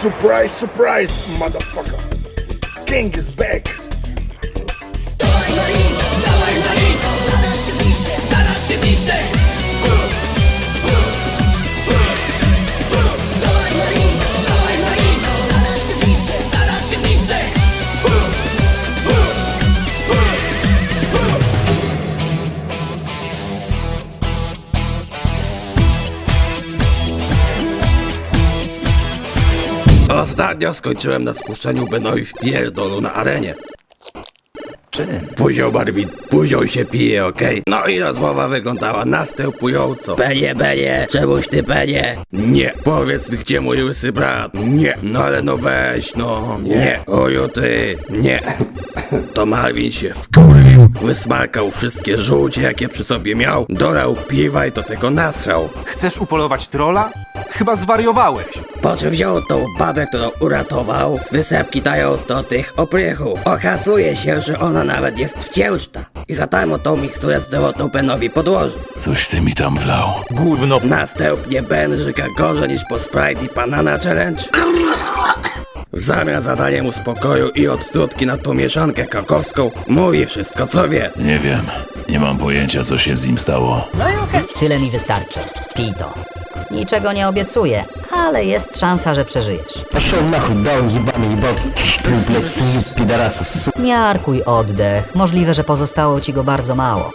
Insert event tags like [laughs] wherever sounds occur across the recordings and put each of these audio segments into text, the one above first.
Surprise, surprise, motherfucker. King is back. Ostatnio skończyłem na spuszczeniu Benowi w pierdolu na arenie. Czym? Poziom Marvin, poziom się pije, okej? No i rozmowa wyglądała następująco. Penie, penie, czemuś ty penie? Nie, powiedz mi gdzie mój łysy brat? Nie, no ale no weź, no. Nie, oju ty, nie. To Marvin się wkurwił, wysmarkał wszystkie żółcie jakie przy sobie miał, dolał piwa i do tego nasrał. Chcesz upolować trola? Chyba zwariowałeś. Po czym wziął tą babę, którą uratował, z wysepki dając do tych oprychów. Okazuje się, że ona nawet jest wciężta. I za darmo tą miksturę zdrowotną Benowi podłożył. Coś ty mi tam wlał. Gówno. Następnie Ben żyga gorzej niż po Sprite i Banana Challenge. W zamian za danie mu spokoju i odtrutki na tą mieszankę kakowską, mówi wszystko co wie. Nie wiem. Nie mam pojęcia, co się z nim stało. Tyle mi wystarczy. Pij to. Niczego nie obiecuję, ale jest szansa, że przeżyjesz. Poszedł. Miarkuj oddech, możliwe, że pozostało ci go bardzo mało.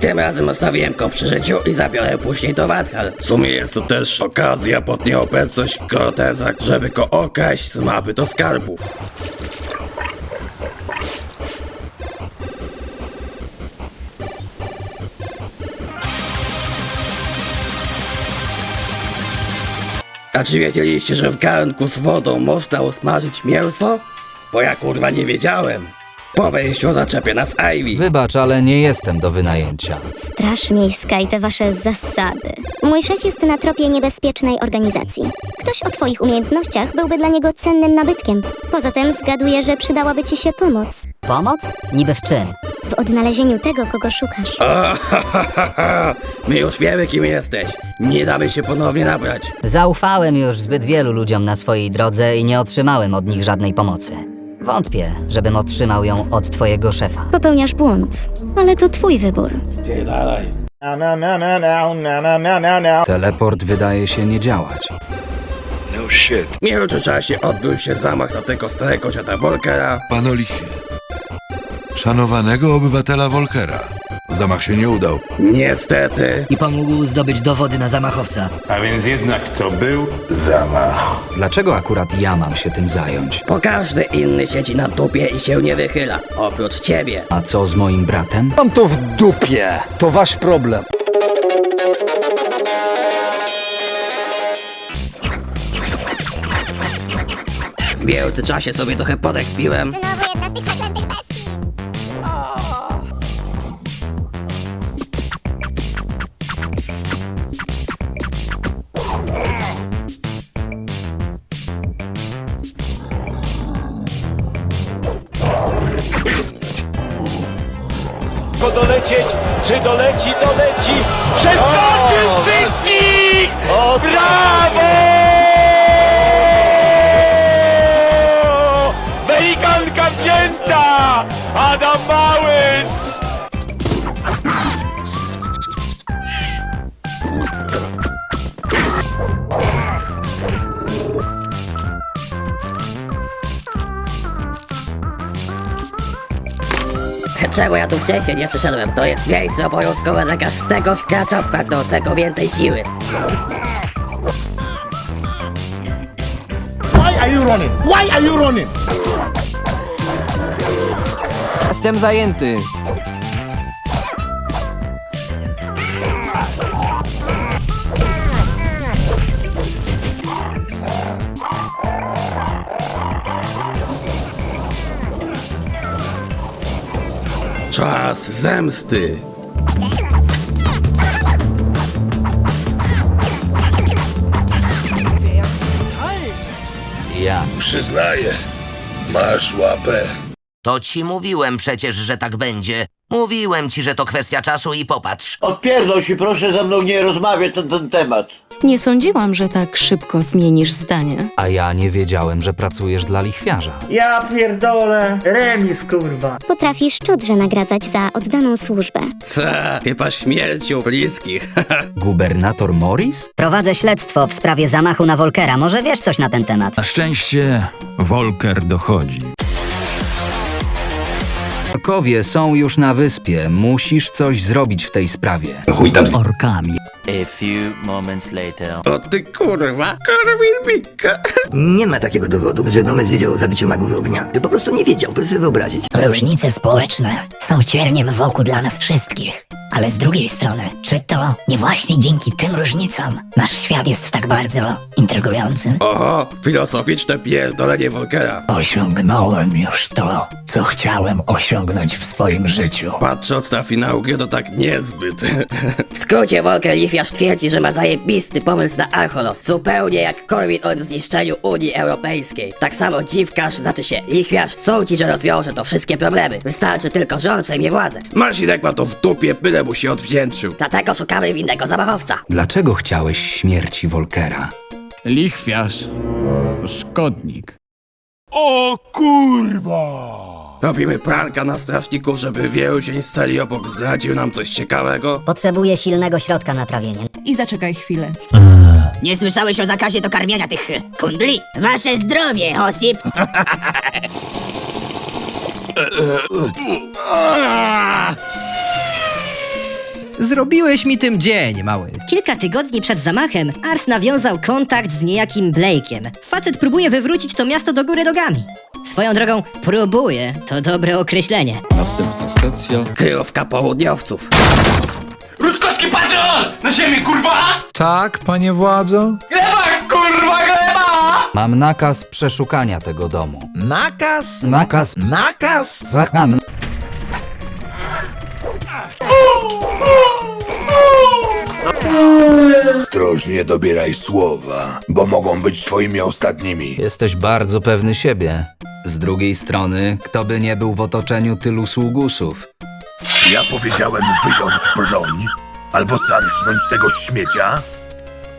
Tym razem zostawiłem go przy życiu i zabiorę później do Wadhal. W sumie jest to też okazja pod nieobecność Corteza, żeby go okraść z mapy do skarbów. A czy wiedzieliście, że w garnku z wodą można usmażyć mięso? Bo ja kurwa nie wiedziałem. Po wejściu zaczepię nas Ivy. Wybacz, ale nie jestem do wynajęcia. Straż Miejska i te wasze zasady. Mój szef jest na tropie niebezpiecznej organizacji. Ktoś o twoich umiejętnościach byłby dla niego cennym nabytkiem. Poza tym zgaduję, że przydałaby ci się pomoc. Pomoc? Niby w czym? W odnalezieniu tego, kogo szukasz. [laughs] My już wiemy, kim jesteś. Nie damy się ponownie nabrać. Zaufałem już zbyt wielu ludziom na swojej drodze i nie otrzymałem od nich żadnej pomocy. Wątpię, żebym otrzymał ją od twojego szefa. Popełniasz błąd, ale to twój wybór. Na na na na na na na na na na. Teleport wydaje się nie działać. W międzyczasie odbył się zamach na tego starego dziada Volkera. Panolichie. Szanowanego obywatela Volkera. Zamach się nie udał. Niestety. i pomógł zdobyć dowody na zamachowca. A więc jednak to był zamach. Dlaczego akurat ja mam się tym zająć? Bo każdy inny siedzi na dupie i się nie wychyla. Oprócz ciebie. A co z moim bratem? Mam to w dupie. To wasz problem. W międzyczasie sobie trochę podek spiłem. Dolecieć, czy doleci, doleci, przeskoczył wszystkich! Brawo! Czego ja tu wcześniej nie przyszedłem? To jest miejsce obowiązkowe dla każdego śkracza pragnącego więcej siły. Why are you running? Why are you running? Jestem zajęty. Czas zemsty. Ja. Przyznaję. Masz łapę. To ci mówiłem przecież, że tak będzie. Mówiłem ci, że to kwestia czasu i popatrz. Odpierdol się, proszę ze mną nie rozmawiać na ten temat. Nie sądziłam, że tak szybko zmienisz zdanie. A ja nie wiedziałem, że pracujesz dla lichwiarza. Ja pierdolę. Remis, kurwa. Potrafi szczodrze nagradzać za oddaną służbę. Co? Chyba śmiercią bliskich. [laughs] Gubernator Morris? Prowadzę śledztwo w sprawie zamachu na Volkera. Może wiesz coś na ten temat? Na szczęście Volker dochodzi. Orkowie są już na wyspie. Musisz coś zrobić w tej sprawie. Chuj tam z... Orkami. A few moments later. O ty kurwa, Korwin Bika. Nie ma takiego dowodu, że Gomez wiedział o zabiciu magów ognia. Ty po prostu nie wiedział, proszę sobie wyobrazić. Różnice społeczne są cierniem w oku dla nas wszystkich. Ale z drugiej strony, czy to nie właśnie dzięki tym różnicom nasz świat jest tak bardzo intrygujący? Oho, filozoficzne pierdolenie Volkera. Osiągnąłem już to, co chciałem osiągnąć w swoim życiu. Patrząc na finał gry, to tak niezbyt. W skrócie Volker Lichwiarz twierdzi, że ma zajebisty pomysł na Archolos. Zupełnie jak Korwin o zniszczeniu Unii Europejskiej. Tak samo dziwkarz, znaczy się Lichwiarz, sądzi, że rozwiąże to wszystkie problemy. Wystarczy tylko, że on przejmie władzę. Marcinek ma to w dupie, byle mu się odwdzięczył. Dlatego szukamy winnego zamachowca. Dlaczego chciałeś śmierci Volkera? Lichwiarz. Szkodnik. O kurwa! Robimy pranka na strażników, żeby więzień z celi obok zdradził nam coś ciekawego. Potrzebuję silnego środka na trawienie. I zaczekaj chwilę. Nie słyszałeś o zakazie do karmienia tych kundli? Wasze zdrowie, Osip! [laughs] Zrobiłeś mi tym dzień, mały. Kilka tygodni przed zamachem Ars nawiązał kontakt z niejakim Blake'iem. Facet próbuje wywrócić to miasto do góry nogami. Swoją drogą, próbuje, to dobre określenie. Następna stacja. Kryjówka południowców. Rutkowski patrol! Na ziemi, kurwa! Tak, panie władzo? Gleba, kurwa, gleba! Mam nakaz przeszukania tego domu. Nakaz? Nakaz Nakaz? zakam. Ostrożnie dobieraj słowa, bo mogą być twoimi ostatnimi. Jesteś bardzo pewny siebie. Z drugiej strony, kto by nie był w otoczeniu tylu sługusów? Ja powiedziałem wyjąć broń, albo zarżnąć tego śmiecia?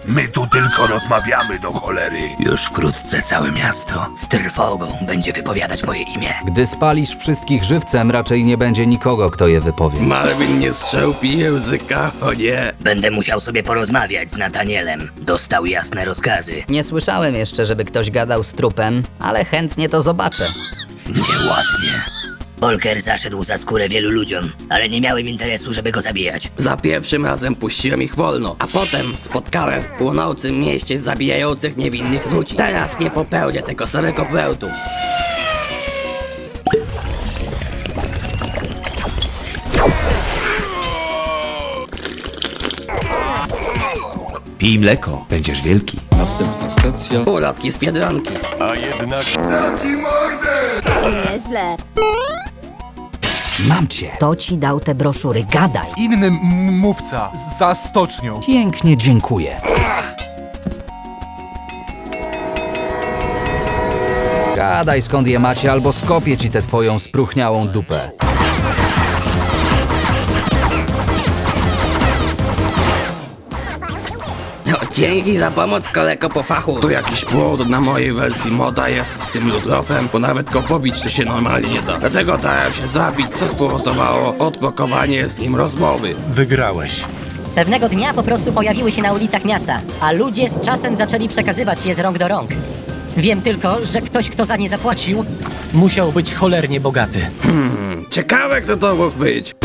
My tu tylko rozmawiamy do cholery. Już wkrótce całe miasto z trwogą będzie wypowiadać moje imię. Gdy spalisz wszystkich żywcem, raczej nie będzie nikogo, kto je wypowie. Marvin nie strzępi języka, o nie. Będę musiał sobie porozmawiać z Natanielem. Dostał jasne rozkazy. Nie słyszałem jeszcze, żeby ktoś gadał z trupem, ale chętnie to zobaczę. Nieładnie. Volker zaszedł za skórę wielu ludziom, ale nie miałem interesu, żeby go zabijać. Za pierwszym razem puściłem ich wolno, a potem spotkałem w północnym mieście zabijających niewinnych ludzi. Teraz nie popełnię tego samego błędu. Pij mleko, będziesz wielki. Następna stacja. Ulotki z Biedronki. A jednak... Nieźle. Mam cię. To ci dał te broszury, gadaj. Inny mówca za stocznią. Pięknie dziękuję. Gadaj skąd je macie, albo skopię ci tę twoją spruchniałą dupę. Dzięki za pomoc kolego po fachu. To jakiś błąd na mojej wersji moda jest z tym lutrofem, bo nawet go pobić to się normalnie nie da. Dlatego dałem się zabić, co spowodowało odblokowanie z nim rozmowy. Wygrałeś. Pewnego dnia po prostu pojawiły się na ulicach miasta, a ludzie z czasem zaczęli przekazywać je z rąk do rąk. Wiem tylko, że ktoś, kto za nie zapłacił, Musiał być cholernie bogaty. Ciekawe kto to mógł być.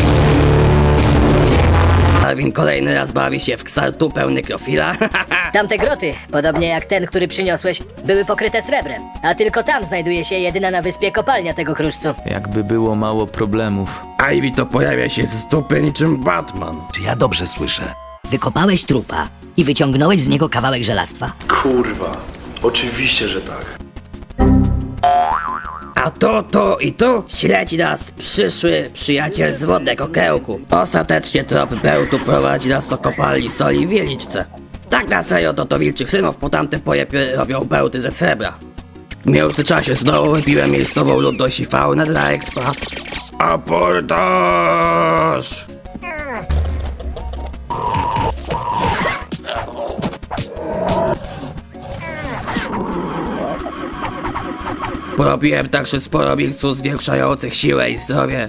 Alvin kolejny raz bawi się w ksartupę nekrofila. [laughs] Tamte groty, podobnie jak ten, który przyniosłeś, były pokryte srebrem. A tylko tam znajduje się jedyna na wyspie kopalnia tego kruszcu. Jakby było mało problemów. Ivy to pojawia się z dupy niczym Batman. Czy ja dobrze słyszę? Wykopałeś trupa i wyciągnąłeś z niego kawałek żelastwa. Kurwa, oczywiście, że tak. A to, to i to śledzi nas przyszły przyjaciel z wodnego kełku. Ostatecznie trop bełtu prowadzi nas do kopalni soli w Wieliczce. Tak na serio to to wilczych synów po tamte pojepy robią bełty ze srebra. W międzyczasie znowu wypiłem miejscową ludność i faunę dla expa. Aportaż! Porobiłem także sporo miksów zwiększających siłę i zdrowie.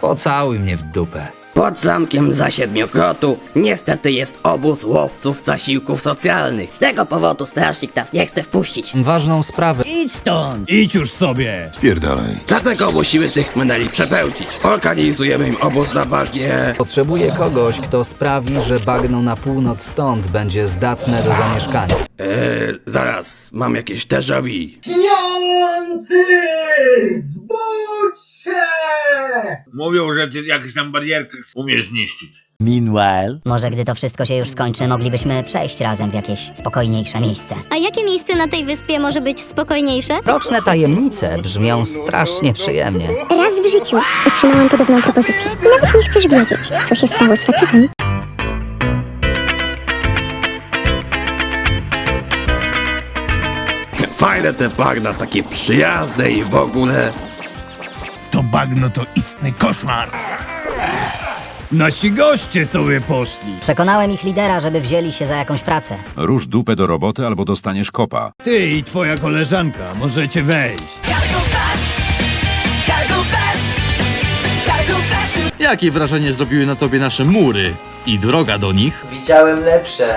Pocałuj mnie w dupę. Pod zamkiem za siedmiokrotu niestety jest obóz łowców zasiłków socjalnych. Z tego powodu strażnik nas nie chce wpuścić. Ważną sprawę. Idź stąd! Idź już sobie! Spierdalaj. Dlatego musimy tych meneli przepełcić. Organizujemy im obóz na bagnie. Potrzebuję kogoś, kto sprawi, że bagno na północ stąd będzie zdatne do zamieszkania. Eee, zaraz, mam jakieś déjà vu. Śniący! Zbudź się! Mówią, że ty jakąś tam barierkę umiesz zniszczyć. Może gdy to wszystko się już skończy, moglibyśmy przejść razem w jakieś spokojniejsze miejsce. A jakie miejsce na tej wyspie może być spokojniejsze? Roczne tajemnice brzmią strasznie przyjemnie. Raz w życiu otrzymałam podobną propozycję. I nawet nie chcesz wiedzieć, co się stało z facetem. Fajne te bagna, takie przyjazne i w ogóle. To bagno to istny koszmar. Nasi goście sobie poszli. Przekonałem ich lidera, żeby wzięli się za jakąś pracę. Rusz dupę do roboty albo dostaniesz kopa. Ty i twoja koleżanka możecie wejść. Jakie wrażenie zrobiły na tobie nasze mury i droga do nich?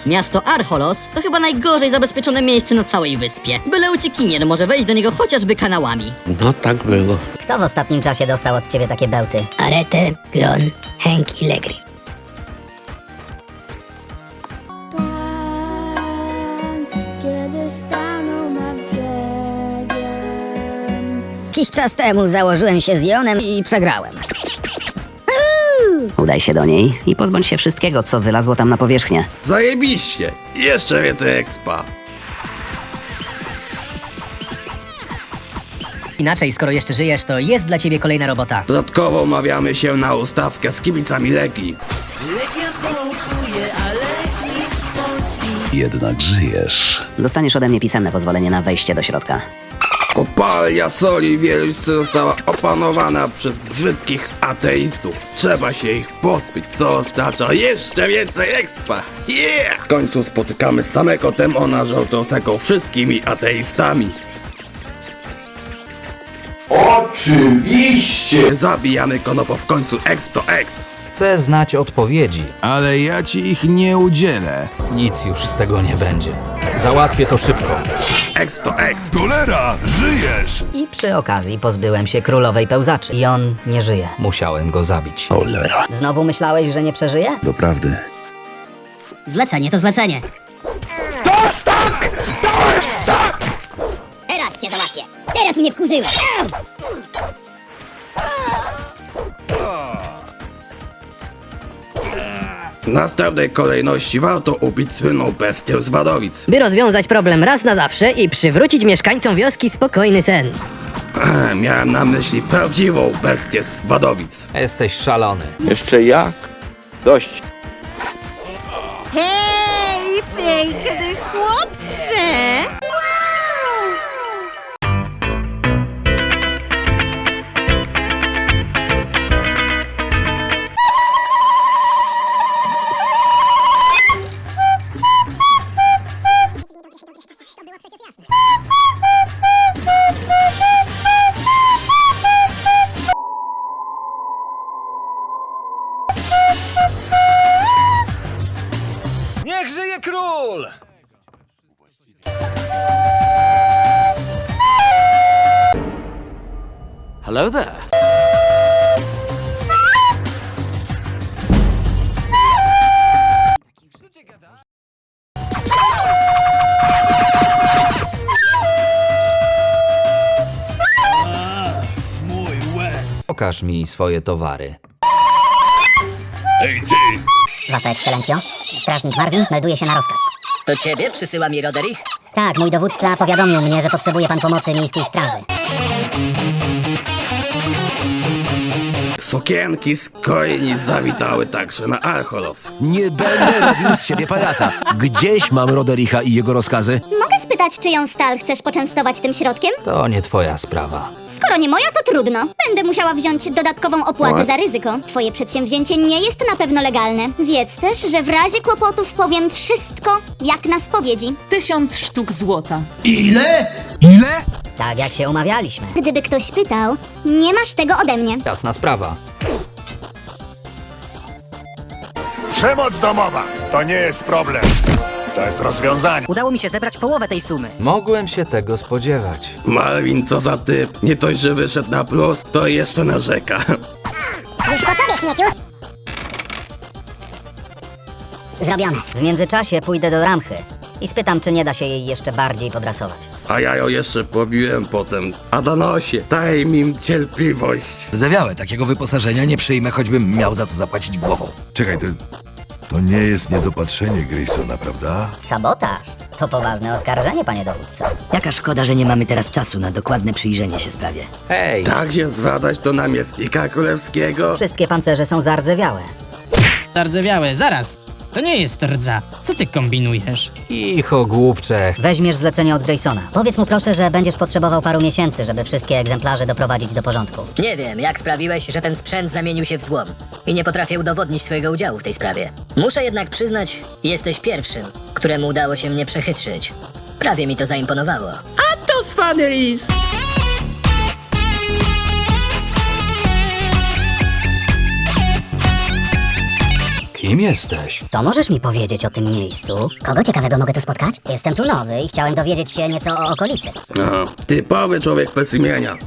Miasto Archolos to chyba najgorzej zabezpieczone miejsce na całej wyspie. Byle uciekinier może wejść do niego chociażby kanałami. No tak było. Kto w ostatnim czasie dostał od ciebie takie bełty? Arete, Gron, Henk i Legri. Kiedy stanął nad brzegiem Jakiś czas temu założyłem się z Jonem i przegrałem. Udaj się do niej i pozbądź się wszystkiego, co wylazło tam na powierzchnię. Zajebiście! Jeszcze więcej expa. Inaczej, skoro jeszcze żyjesz, to jest dla ciebie kolejna robota. Dodatkowo umawiamy się na ustawkę z kibicami Legii. Jednak żyjesz. Dostaniesz ode mnie pisemne pozwolenie na wejście do środka. Kopalia soli wielce została opanowana przez brzydkich ateistów. Trzeba się ich pozbyć, co oznacza jeszcze więcej expa. Yeah! W końcu spotykamy samego demona rządzącego wszystkimi ateistami. Oczywiście! Zabijamy go, no bo w końcu ex to ex. Chcę znać odpowiedzi. Ale ja ci ich nie udzielę. Nic już z tego nie będzie. Załatwię to szybko. Ex to ex. Cholera, żyjesz! I przy okazji pozbyłem się królowej pełzaczy. I on nie żyje. Musiałem go zabić. Cholera. Znowu myślałeś, że nie przeżyje? Doprawdy. Zlecenie to zlecenie. Teraz cię załatwię. Teraz mnie wkurzyłeś. W następnej kolejności warto ubić słynną bestię z Wadowic. By rozwiązać problem raz na zawsze i przywrócić mieszkańcom wioski spokojny sen. Miałem na myśli prawdziwą bestię z Wadowic. Jesteś szalony. Jeszcze jak? Dość. Hej, piękny chłopcze! Niech żyje król! Hello there. Pokaż mi swoje towary. Ej ty! Wasza ekscelencjo, strażnik Marvin melduje się na rozkaz. To ciebie przysyła mi Roderich? Tak, mój dowódca powiadomił mnie, że potrzebuje pan pomocy miejskiej straży. Sukienki z koini zawitały także na Archolos. Nie będę robił z siebie pajaca. Gdzieś mam Rodericha i jego rozkazy. Spytać, czyją stal chcesz poczęstować tym środkiem? To nie twoja sprawa. Skoro nie moja, to trudno. Będę musiała wziąć dodatkową opłatę za ryzyko. Twoje przedsięwzięcie nie jest na pewno legalne. Wiedz też, że w razie kłopotów powiem wszystko, jak na spowiedzi. Tysiąc sztuk złota. Ile? Tak jak się umawialiśmy. Gdyby ktoś pytał, nie masz tego ode mnie. Jasna sprawa. Przemoc domowa to nie jest problem. To jest rozwiązanie. Udało mi się zebrać połowę tej sumy. Mogłem się tego spodziewać. Malwin, co za typ. Nie dość, że wyszedł na plus, to jeszcze narzeka. Już po tobie, śmieciu! Zrobione. W międzyczasie pójdę do Ramchy i spytam, czy nie da się jej jeszcze bardziej podrasować. A ja ją jeszcze pobiłem potem. Adanosie, daj mi cierpliwość. Zawiałe takiego wyposażenia nie przyjmę, choćbym miał za to zapłacić głową. Czekaj, to, to nie jest niedopatrzenie Graysona, prawda? Sabotaż? To poważne oskarżenie, panie dowódco. Jaka szkoda, że nie mamy teraz czasu na dokładne przyjrzenie się sprawie. Hej, Tak się zwadać do namiestnika królewskiego? Wszystkie pancerze są zardzewiałe. Zardzewiałe, zaraz. To nie jest rdza. Co ty kombinujesz? cicho, głupcze. Weźmiesz zlecenie od Graysona. Powiedz mu proszę, że będziesz potrzebował paru miesięcy, żeby wszystkie egzemplarze doprowadzić do porządku. Nie wiem, jak sprawiłeś, że ten sprzęt zamienił się w złom. I nie potrafię udowodnić twojego udziału w tej sprawie. Muszę jednak przyznać, jesteś pierwszym, któremu udało się mnie przechytrzyć. Prawie mi to zaimponowało. To cwany lis. Kim jesteś? To możesz mi powiedzieć o tym miejscu? Kogo ciekawego mogę tu spotkać? Jestem tu nowy i chciałem dowiedzieć się nieco o okolicy. No, typowy człowiek bez imienia.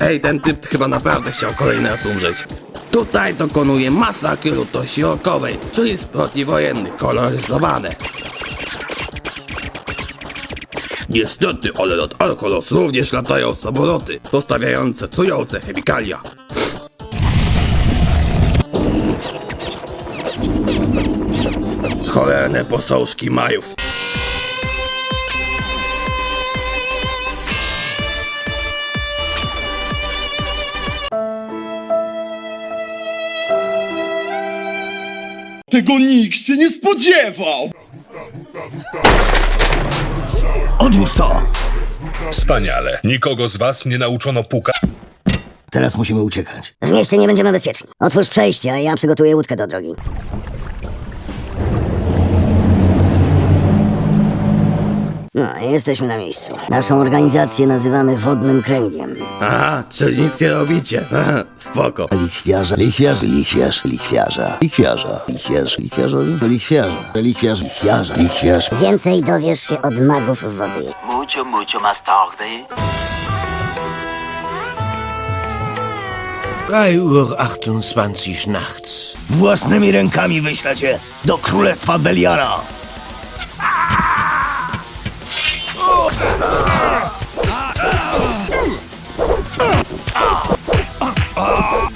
Ej, ten typ chyba naprawdę chciał kolejny raz umrzeć. Tutaj dokonuje masakry lutości okowej, czyli zbrodni wojennych, koloryzowane. Niestety, ale nad Alkolos również latają samoloty, postawiające trujące chemikalia. Cholerne posążki Majów. Tego nikt się nie spodziewał! Odłóż to! Wspaniale. Nikogo z was nie nauczono puka. Teraz musimy uciekać. W mieście nie będziemy bezpieczni. Otwórz przejście, a ja przygotuję łódkę do drogi. No, jesteśmy na miejscu. Naszą organizację nazywamy Wodnym Kręgiem. Aha, czyli nic nie robicie. Aha, spoko. Lichwiarza, lichwiarz, lichwiarz, lichwiarza, lichwiarza, lichwiarz, lichwiarzowi, lichwiarza, lichwiarz, lichwiarza, lichwiarz. Więcej dowiesz się od magów wody. Mucho, mucho más tarde. 3 Uhr 28 nachts. Własnymi rękami wyślę cię do królestwa Beliara.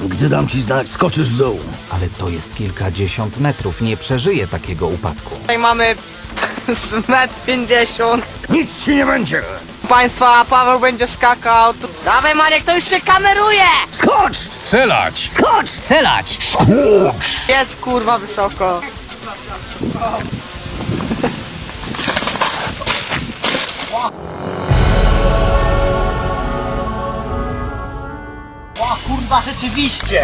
Gdy dam ci znać, skoczysz w dół. Ale to jest kilkadziesiąt metrów, nie przeżyję takiego upadku. Tutaj mamy [laughs] z metr 50. Nic ci nie będzie! Państwa, Paweł będzie skakał. Dawaj Maniek, to już się kameruje! Skocz! Strzelać! Skocz! Strzelać! Jest kurwa wysoko. O kurwa, rzeczywiście!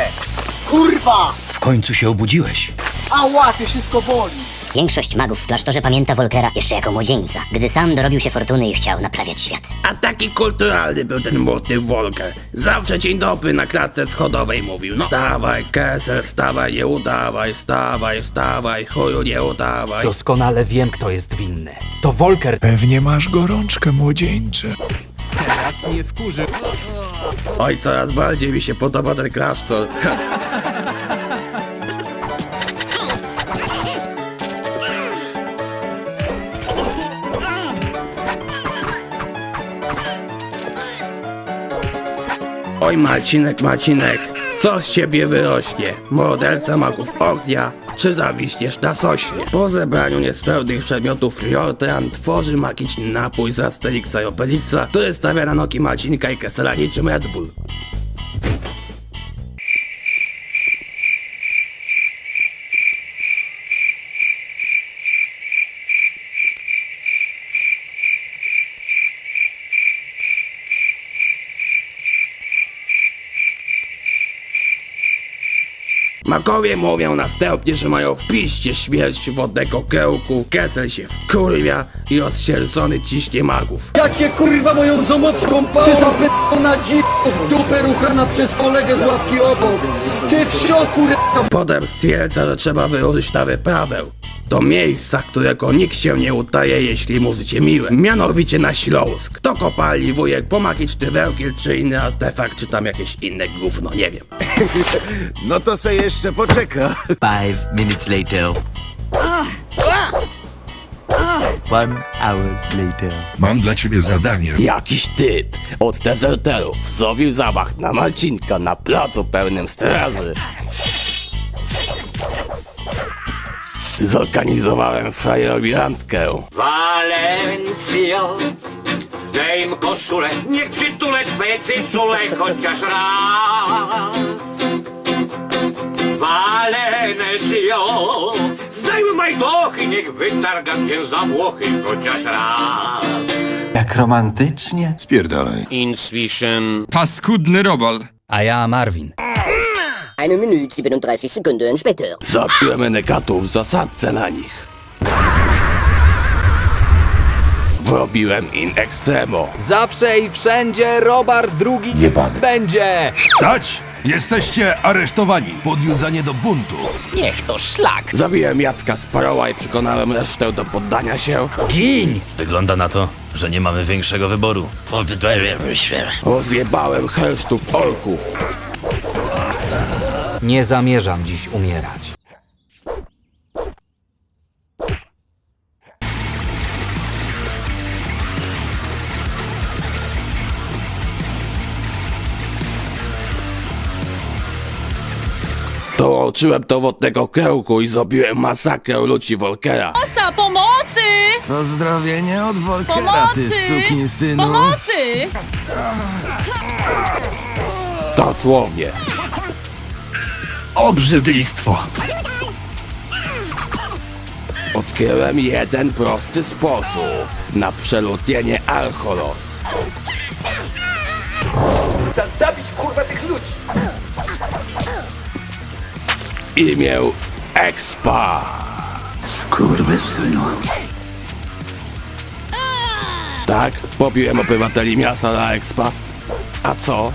Kurwa! W końcu się obudziłeś. A łapie, wszystko boli. Większość magów w klasztorze pamięta Volkera jeszcze jako młodzieńca, gdy sam dorobił się fortuny i chciał naprawiać świat. A taki kulturalny był ten młody Wolker. Zawsze dzień dobry na klatce schodowej mówił. No. Wstawaj, Kessel, wstawaj, nie udawaj, wstawaj, wstawaj, chuju, nie udawaj. Doskonale wiem, kto jest winny. To Volker. Pewnie masz gorączkę, młodzieńcze. Teraz mnie wkurzy. Oj, coraz bardziej mi się podoba ten klasztor. Oj, Marcinek, Marcinek, co z ciebie wyrośnie? Morderca magów ognia, czy zawiśniesz na sośnie? Po zebraniu niespełnych przedmiotów Jordan tworzy magiczny napój z Asterixa i Obelixa, który stawia na nogi Marcinka i Kessela niczym Red Bull. Makowie mówią następnie, że mają w piście śmierć wodnego kełku. Kecel się wkurwia i rozsierdzony ciśnie magów. Jakie kurwa moją zomowską pałą Ty zapytana dzi... w dupę ruchana przez kolegę z ławki obok Ty w szoku Potem stwierdza, że trzeba wyruszyć na wyprawę. Do miejsca, którego nikt się nie utaje, jeśli mu życie miłe. Mianowicie na Śląsk. To kopali wujek po magiczny wełkiel, czy inny artefakt, czy tam jakieś inne gówno, nie wiem. [laughs] No to se jeszcze poczeka Five minutes later. One hour later. Mam dla ciebie zadanie. Jakiś typ od dezerterów zrobił zamach na Marcinka na placu pełnym straży. Zorganizowałem frajerowi randkę. Valencjo Zdejm koszulę Niech przytulę twoje cycule chociaż raz Valencjo Zdejm majdochy Niech wytargam cię za Włochy chociaż raz Jak romantycznie. Spierdalaj. Inzwischen Paskudny robal. A ja Marvin. Eine Minute 37 Sekunden später. Zabiłem negatów w zasadce na nich. Wrobiłem in extremo. Zawsze i wszędzie Robar drugi Jebany. będzie! Stać! Jesteście aresztowani. Podjudzanie do buntu. Niech to szlak! Zabiłem Jacka z Paroła i przekonałem resztę do poddania się. Gin! Wygląda na to, że nie mamy większego wyboru. Rozjebałem hersztów orków. Nie zamierzam dziś umierać. Dołączyłem do wodnego kełku i zrobiłem masakrę ludzi Volkera. Osa, pomocy! Pozdrowienia od Volkera, Pomocy! synu Pomocy! Dosłownie. Obrzydlistwo. Odkryłem jeden prosty sposób na przeludnienie Archolos. Chcę zabić kurwa tych ludzi Imię Expa. Skurwysynu. Tak, pobiłem obywateli miasta na Expa. A co?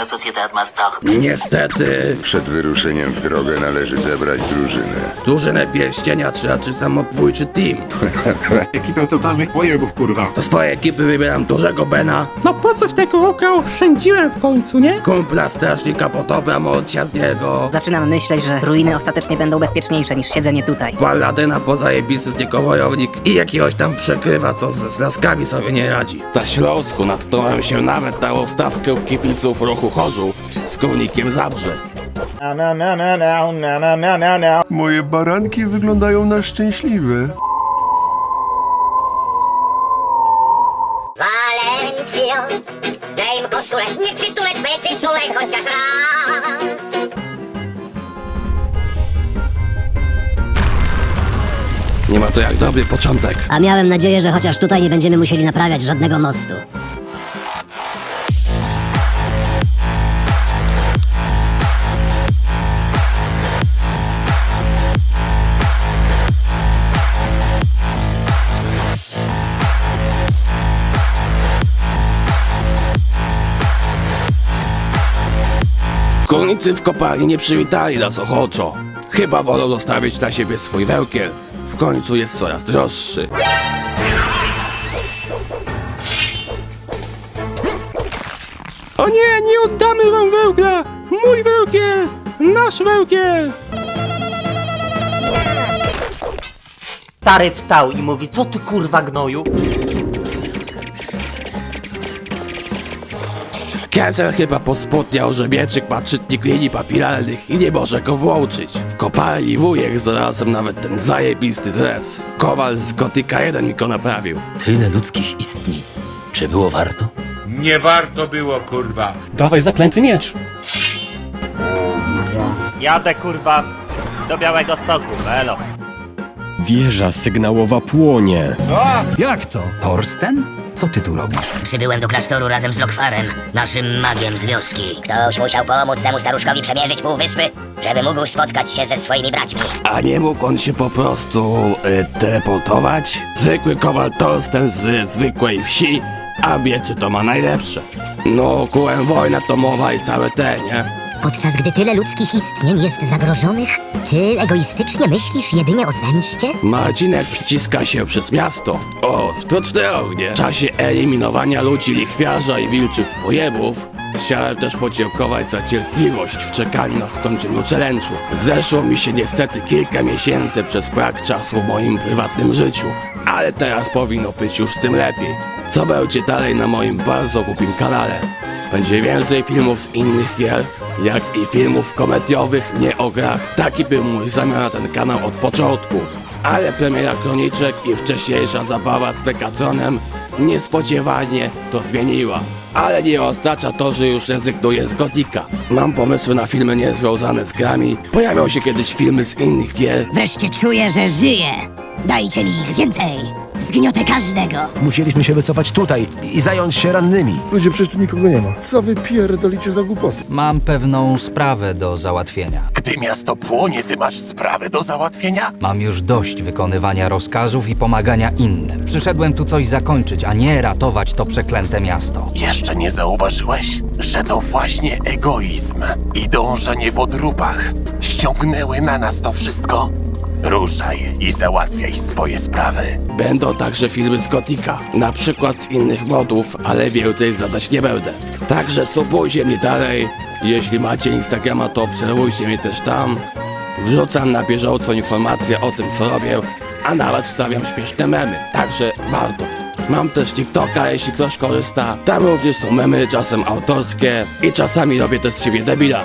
La sociedad más tarde. Niestety, Przed wyruszeniem w drogę należy zebrać drużynę. drużynę pierścienia czy raczej samobójczy team. Ekipę totalnych pojebów, kurwa. Do swojej ekipy wybieram dużego Bena, No po coś tego oka oszczędziłem w końcu, nie? kumpla strażnika potopra niego, Zaczynam myśleć, że ruiny ostatecznie będą bezpieczniejsze niż siedzenie tutaj. Paladyna pozajebisty z niego wojownik i jakiegoś tam przekrywa, co ze slaskami sobie nie radzi. Na Śląsku natknąłem się nawet na ustawkę kibiców ruchu Chorzów z Górnikiem Zabrze. Moje baranki wyglądają na szczęśliwe. Valencjo Zdejm koszulę cycule chociaż raz Nie ma to jak dobry początek. A miałem nadzieję, że chociaż tutaj nie będziemy musieli naprawiać żadnego mostu. Górnicy w kopalni nie przywitali nas ochoczo. Chyba wolą zostawić dla siebie swój wełkiel. W końcu jest coraz droższy. O nie, nie oddamy wam wełkla! Mój wełkiel! Nasz wełkiel! Stary wstał i mówi, co ty kurwa gnoju? Kessel chyba pospotniał, że mieczyk ma czytnik linii papilarnych i nie może go włączyć. W kopalni wujek znalazłem nawet ten zajebisty dres. Kowal z Gotika 1 mi go naprawił. Tyle ludzkich istnień. Czy było warto? Nie warto było, kurwa. Dawaj zaklęty miecz! Jadę kurwa do Białego Stoku, elo. Wieża sygnałowa płonie. Jak to? Torsten? Co ty tu robisz? Przybyłem do klasztoru razem z Lokwarem, naszym magiem z wioski. Ktoś musiał pomóc temu staruszkowi przemierzyć półwyspy, żeby mógł spotkać się ze swoimi braćmi. A nie mógł on się po prostu y, teleportować? Zwykły kowal Torsten z zwykłej wsi, a wie czy to ma najlepsze. No, kułem wojna atomowa i całe te, nie? Podczas gdy tyle ludzkich istnień jest zagrożonych, ty egoistycznie myślisz jedynie o zemście? Marcinek przyciska się przez miasto. O, w sztuczne ognie. W czasie eliminowania ludzi lichwiarza i wilczych pojebów chciałem też podziękować za cierpliwość w czekaniu na skończeniu challenge'u. Zeszło mi się niestety kilka miesięcy przez brak czasu w moim prywatnym życiu. Ale teraz powinno być już z tym lepiej. Co będzie dalej na moim bardzo głupim kanale? Będzie więcej filmów z innych gier, jak i filmów komediowych, nie o grach. Taki był mój zamiar na ten kanał od początku. Ale premiera Kroniczek i wcześniejsza zabawa z Pekatronem niespodziewanie to zmieniła. Ale nie oznacza to, że już rezygnuję z Gotika. Mam pomysły na filmy niezwiązane z grami. Pojawią się kiedyś filmy z innych gier. Wreszcie czuję, że żyję. Dajcie mi ich więcej. Zgniotę każdego. Musieliśmy się wycofać tutaj i zająć się rannymi. Ludzie, przecież tu nikogo nie ma. Co wy pierdolicie za głupoty? Mam pewną sprawę do załatwienia. Gdy miasto płonie, ty masz sprawę do załatwienia? Mam już dość wykonywania rozkazów i pomagania innym. Przyszedłem tu coś zakończyć, a nie ratować to przeklęte miasto. Jeszcze nie zauważyłeś, że to właśnie egoizm i dążenie po trupach ściągnęły na nas to wszystko? Ruszaj i załatwiaj swoje sprawy. Będą także filmy z Gotika, na przykład z innych modów, ale więcej zadać nie będę. Także subujcie mnie dalej. Jeśli macie Instagrama, to obserwujcie mnie też tam. Wrzucam na bieżąco informacje o tym, co robię, a nawet wstawiam śmieszne memy, także warto. Mam też TikToka, jeśli ktoś korzysta. Tam również są memy, czasem autorskie i czasami robię też z siebie debila.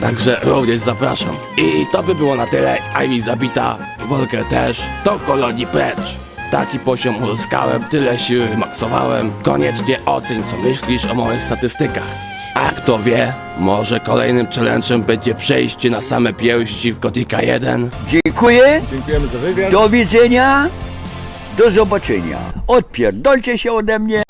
Także również zapraszam. I to by było na tyle. Ivy zabita, Volker też. To kolonii precz. Taki poziom uzyskałem, tyle siły wymaksowałem. Koniecznie oceń, co myślisz o moich statystykach. A kto wie, może kolejnym challenge'em będzie przejście na same pięści w Gotika 1. Dziękuję, Dziękujemy za wywiad. do widzenia, do zobaczenia. Odpierdolcie się ode mnie.